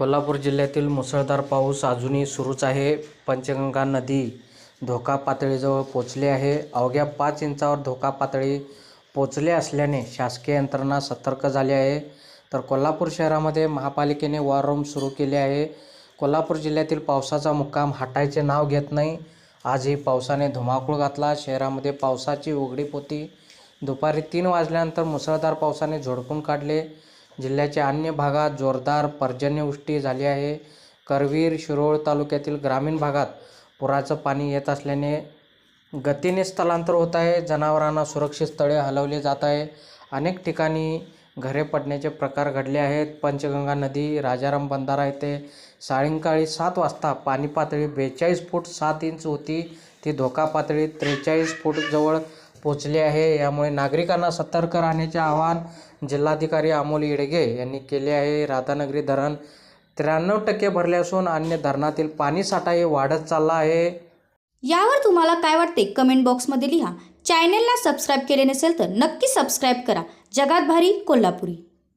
कोल्हापूर जिल्ह्यातील मुसळधार पाऊस अजूनही सुरूच आहे. पंचगंगा नदी धोका पातळीजवळ पोचली आहे. अवघ्या पाच इंचावर धोका पातळी पोचले असल्याने शासकीय यंत्रणा सतर्क झाली आहे. तर कोल्हापूर शहरामध्ये महापालिकेने वॉर रूम सुरू केले आहे. कोल्हापूर जिल्ह्यातील पावसाचा मुक्काम हटायचे नाव घेत नाही. आजही पावसाने धुमाकूळ घातला. शहरामध्ये पावसाची उघडीप होती दुपारी तीन वाजल्यानंतर मुसळधार पावसाने झोडपून काढले. जिल्ह्याच्या अन्य भागात जोरदार पर्जन्यवृष्टी झाली आहे. करवीर शिरोळ तालुक्यातील ग्रामीण भागात पुराचं पाणी येत असल्याने गतीने स्थलांतर होत आहे. जनावरांना सुरक्षित स्थळे हलवले जात आहे. अनेक ठिकाणी घरे पडण्याचे प्रकार घडले आहेत. पंचगंगा नदी राजाराम बंधारा येथे सायंकाळी सात वाजता पाणी पातळी बेचाळीस फूट सात इंच होती. ती धोका पातळी त्रेचाळीस फूट जवळ पोचले आहे. यामुळे नागरिकांना सतर्क राहण्याचे आवाहन जिल्हाधिकारी अमोल येडगे यांनी केले आहे. राधानगरी धरण त्र्याण्णव टक्के भरले असून अन्य धरणातील पाणीसाठाही वाढत चालला आहे. यावर तुम्हाला काय वाटते? कमेंट बॉक्समध्ये लिहा. चॅनेलला सबस्क्राईब केले नसेल तर नक्की सबस्क्राईब करा. जगात भारी कोल्हापुरी.